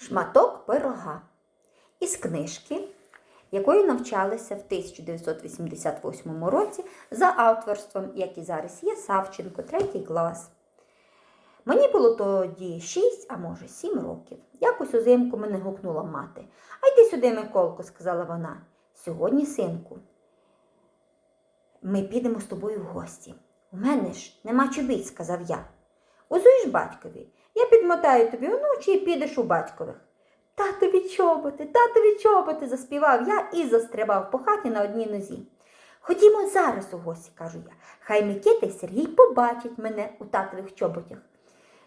Шматок пирога із книжки, якою навчалися в 1988 році за авторством, як і зараз є Савченко, третій клас. Мені було тоді 6, а може 7 років. Якось узимку мене гукнула мати. А йди сюди, Миколко, сказала вона. Сьогодні, синку, ми підемо з тобою в гості. У мене ж нема чобіт, сказав я. Узуєш батькові. Я підмотаю тобі онучі і підеш у батькових. Татові чоботи, татові чоботи, заспівав я і застрибав по хаті на одній нозі. Ходімо зараз у гості, кажу я. Хай Микита і Сергій побачать мене у татових чоботях.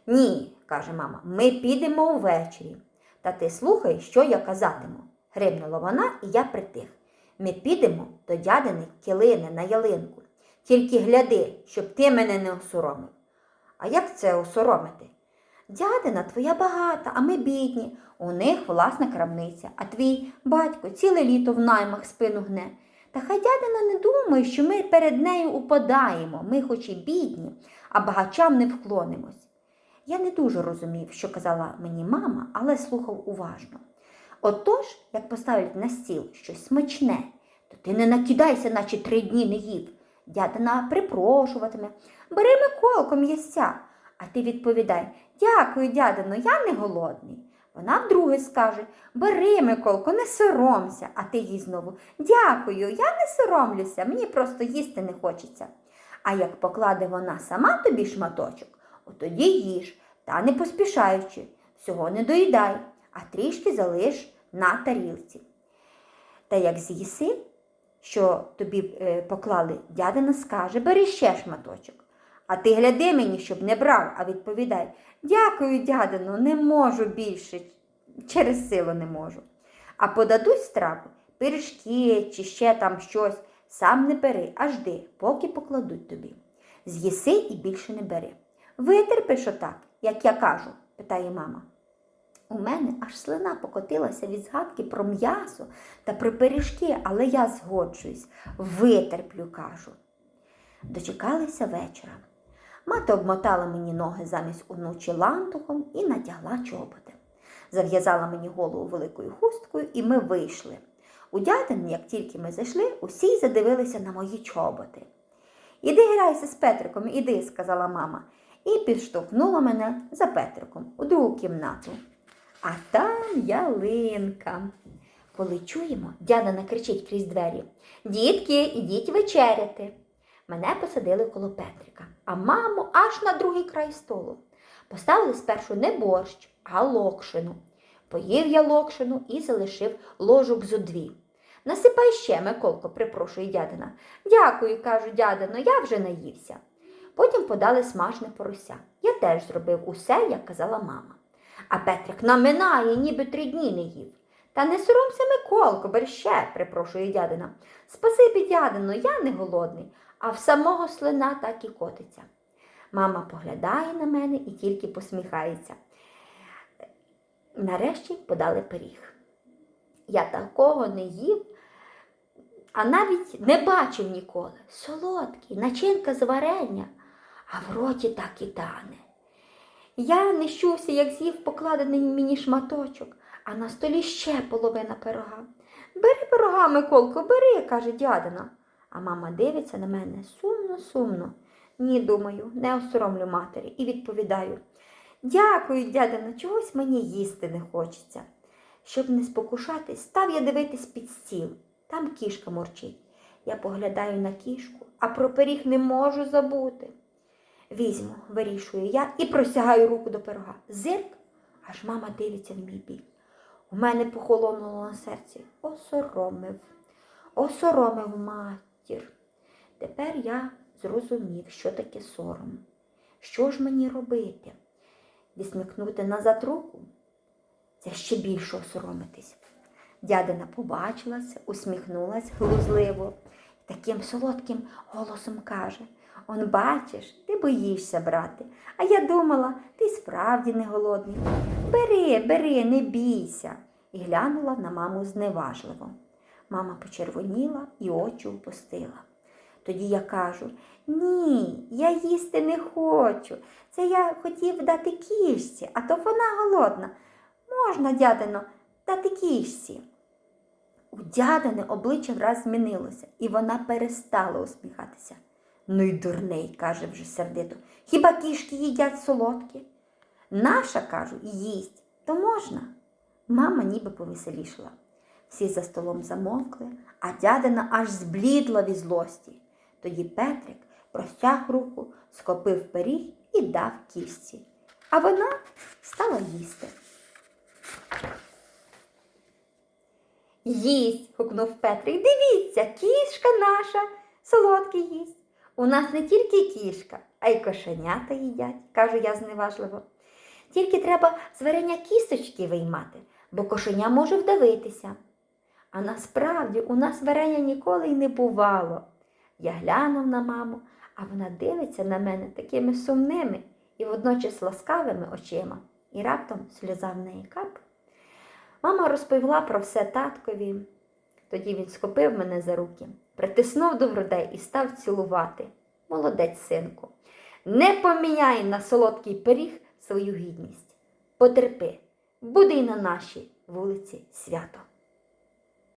Ні, каже мама, ми підемо увечері. Та ти слухай, що я казатиму. Грибнула вона, і я притих. Ми підемо до дядини килини на ялинку. Тільки гляди, щоб ти мене не осоромив. А як це осоромити? Дядина твоя багата, а ми бідні. У них власна крамниця, а твій батько ціле літо в наймах спину гне. Та хай дядина не думає, що ми перед нею упадаємо, ми хоч і бідні, а багачам не вклонимось. Я не дуже розумів, що казала мені мама, але слухав уважно. Отож, як поставлять на стіл щось смачне, то ти не накидайся, наче три дні не їв. Дядина припрошуватиме, бери Миколко м'ясця. А ти відповідай Дякую, дядино, я не голодний. Вона вдруге скаже Бери, Миколко, не соромся, а ти їй знову Дякую, я не соромлюся, мені просто їсти не хочеться. А як покладе вона сама тобі шматочок, от тоді їж, та не поспішаючи, всього не доїдай, а трішки залиш на тарілці. Та як з'їси, що тобі е, поклали, дядина скаже, бери ще шматочок. А ти гляди мені, щоб не брав, а відповідай Дякую, дядино, не можу більше, через силу не можу. А подадуть страву, пиріжки чи ще там щось, сам не бери, а жди, поки покладуть тобі. З'їси і більше не бери. Витерпиш отак, як я кажу, питає мама. У мене аж слина покотилася від згадки про м'ясо та про пиріжки, але я згоджуюсь, витерплю, кажу. Дочекалися вечора. Мати обмотала мені ноги замість онучі лантухом і натягла чоботи. Зав'язала мені голову великою хусткою, і ми вийшли. У дядин, як тільки ми зайшли, усі задивилися на мої чоботи. Іди грайся з Петриком, іди, сказала мама, і підштовхнула мене за Петриком у другу кімнату. А там ялинка. Коли чуємо, дядина кричить крізь двері Дітки, ідіть вечеряти. Мене посадили коло Петрика, а маму аж на другий край столу. Поставили спершу не борщ, а локшину. Поїв я локшину і залишив ложок зо дві. Насипай ще, Миколко, припрошує дядина. Дякую, кажу дядино, я вже наївся. Потім подали смажне порося. Я теж зробив усе, як казала мама. А Петрик наминає, ніби три дні не їв. Та не соромся, Миколко, бери ще, припрошує дядина. Спасибі, дядино, я не голодний, а в самого слина так і котиться. Мама поглядає на мене і тільки посміхається. Нарешті подали пиріг. Я такого не їв, а навіть не бачив ніколи. Солодкий, начинка з варення, а в роті так і тане. Я не щувся, як з'їв покладений мені шматочок, а на столі ще половина пирога. Бери пирога, Миколко, бери, каже дядина. А мама дивиться на мене сумно, сумно. Ні, думаю, не осоромлю матері і відповідаю. Дякую, дядина, чогось мені їсти не хочеться. Щоб не спокушатись, став я дивитись під стіл. Там кішка морчить. Я поглядаю на кішку, а про пиріг не можу забути. Візьму, вирішую я і простягаю руку до пирога. Зирк, аж мама дивиться в мій бік. У мене похолонуло на серці. Осоромив, осоромив матір. Тепер я зрозумів, що таке сором. Що ж мені робити? Відсмикнути назад руку? Це ще більше осоромитись. Дядина побачилася, усміхнулась глузливо, таким солодким голосом каже Он бачиш, ти боїшся брати. А я думала, ти справді не голодний. Бери, бери, не бійся. І глянула на маму зневажливо. Мама почервоніла і очі впустила. Тоді я кажу: ні, я їсти не хочу. Це я хотів дати кішці, а то вона голодна. Можна, дядино, дати кішці. У дядини обличчя враз змінилося, і вона перестала усміхатися. Ну й дурний, каже вже сердито. Хіба кішки їдять солодкі? Наша, кажу, їсть, то можна. Мама ніби повеселішала. Всі за столом замовкли, а дядина аж зблідла від злості. Тоді Петрик простяг руку, схопив пиріг і дав кішці. А вона стала їсти. Їсть, гукнув Петрик. Дивіться, кішка наша солодкий їсть. У нас не тільки кішка, а й кошенята їдять, кажу я зневажливо. Тільки треба з варення кісточки виймати, бо кошеня може вдавитися. А насправді у нас варення ніколи й не бувало. Я глянув на маму, а вона дивиться на мене такими сумними і водночас ласкавими очима, і раптом сльоза в неї кап. Мама розповіла про все таткові. Тоді він схопив мене за руки, притиснув до грудей і став цілувати. Молодець, синку. Не поміняй на солодкий пиріг свою гідність. Потерпи, буде й на нашій вулиці свято.